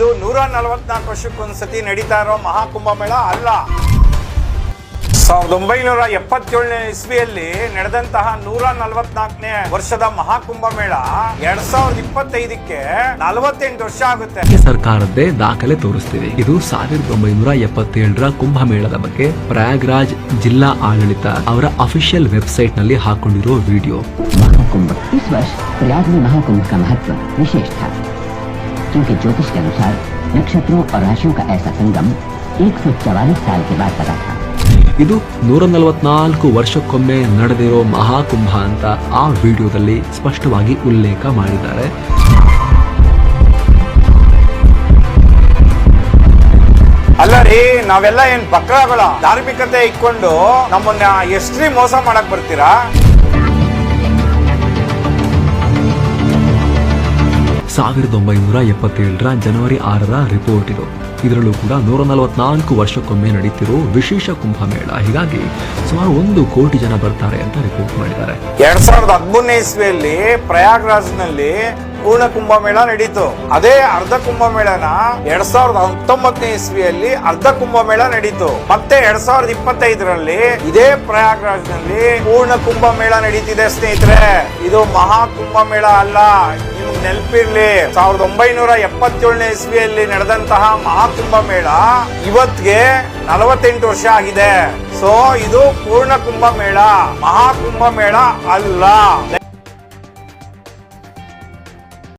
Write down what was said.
ಇದು ನೂರ ನಲವತ್ನಾಲ್ಕು ವರ್ಷಕ್ಕೊಂದ್ಸತಿ ನಡೀತಾ ಇರೋ ಮಹಾಕುಂಭಮೇಳ ಅಲ್ಲ. ಸಾವಿರದ ಒಂಬೈನೂರ ಎಪ್ಪತ್ತೇಳನೇ ಇಸ್ವಿಯಲ್ಲಿ ನಡೆದಂತಹ ನೂರ ನಲವತ್ನಾಲ್ಕನೇ ವರ್ಷದ ಮಹಾಕುಂಭಮೇಳ ಎರಡ್ ಸಾವಿರದ ಇಪ್ಪತ್ತೈದಕ್ಕೆ ನಲವತ್ತೆಂಟು ವರ್ಷ ಆಗುತ್ತೆ. ಸರ್ಕಾರದ್ದೇ ದಾಖಲೆ ತೋರಿಸ್ತಿದೆ. ಇದು ಸಾವಿರದ ಒಂಬೈನೂರ ಎಪ್ಪತ್ತೇಳರ ಕುಂಭಮೇಳದ ಬಗ್ಗೆ ಪ್ರಯಾಗ್ರಾಜ್ ಜಿಲ್ಲಾ ಆಡಳಿತ ಅವರ ಅಫಿಷಿಯಲ್ ವೆಬ್ಸೈಟ್ನಲ್ಲಿ ಹಾಕೊಂಡಿರುವ ವಿಡಿಯೋ. ಮಹಾಕುಂಭ. ಈ ವರ್ಷ ಪ್ರಯಾಗ್ ಮಹಾಕುಂಭ ಮಹತ್ವ ವಿಶೇಷ क्योंकि ज्योतिष के अनुसार नक्षत्रों और राशियों का ऐसा संगम 144 साल के बाद पता था ಇದು ನೂರ ನಲವತ್ನಾಲ್ಕು ವರ್ಷಕ್ಕೊಮ್ಮೆ ನಡೆದಿರೋ ಮಹಾಕುಂಭ ಅಂತ ಆ ವಿಡಿಯೋದಲ್ಲಿ ಸ್ಪಷ್ಟವಾಗಿ ಉಲ್ಲೇಖ ಮಾಡಿದ್ದಾರೆ ಅಲ್ಲ ರೀ ನಾವೆಲ್ಲ ಏನ್ ಬಕ್ರಾಗಳ ಧಾರ್ಮಿಕತೆ ಇಟ್ಕೊಂಡು ನಮ್ಮನ್ನ ಎಷ್ಟ್ರಿ ಮೋಸ ಮಾಡಕ್ ಬರ್ತೀರಾ ಸಾವಿರದ ಒಂಬೈನೂರ ಎಪ್ಪತ್ತೇಳರ ಜನವರಿ ಆರರ ರಿಪೋರ್ಟ್ ಇದು ಇದರಲ್ಲೂ ಕೂಡ ನೂರ ನಲವತ್ನಾಲ್ಕು ವರ್ಷಕ್ಕೊಮ್ಮೆ ನಡೀತಿರೋ ವಿಶೇಷ ಕುಂಭಮೇಳ. ಹೀಗಾಗಿ ಸುಮಾರು ಒಂದು ಕೋಟಿ ಜನ ಬರ್ತಾರೆ ಅಂತ ರಿಪೋರ್ಟ್ ಮಾಡಿದ್ದಾರೆ. ಎರಡ್ ಸಾವಿರದ ಹದಿಮೂರನೇ ಇಸ್ವಿಯಲ್ಲಿ ಪ್ರಯಾಗ್ರಾಜ್ನಲ್ಲಿ ಪೂರ್ಣ ಕುಂಭಮೇಳ ನಡೀತು. ಅದೇ ಅರ್ಧ ಕುಂಭಮೇಳನ ಎರಡ್ ಸಾವಿರದ ಹತ್ತೊಂಬತ್ತನೇ ಇಸ್ವಿಯಲ್ಲಿ ಅರ್ಧ ಕುಂಭಮೇಳ ನಡೀತು. ಮತ್ತೆ ಎರಡ್ ಸಾವಿರದ ಇಪ್ಪತ್ತೈದರಲ್ಲಿ ಇದೇ ಪ್ರಯಾಗ್ರಾಜ್ನಲ್ಲಿ ಪೂರ್ಣ ಕುಂಭಮೇಳ ನಡೀತಿದೆ ಸ್ನೇಹಿತರೆ. ಇದು ಮಹಾ ಕುಂಭಮೇಳ ಅಲ್ಲ. ನೆನಪಿರ್ಲಿ, ಸಾವಿರದ ಒಂಬೈನೂರ ಎಪ್ಪತ್ತೇಳನೇ ಇಸ್ವಿಯಲ್ಲಿ ನಡೆದಂತಹ ಮಹಾಕುಂಭಮೇಳ ಇವತ್ಗೆ ನಲವತ್ತೆಂಟು ವರ್ಷ ಆಗಿದೆ. ಸೊ ಇದು ಪೂರ್ಣ ಮಹಾಕುಂಭ ಮೇಳ ಅಲ್ಲ.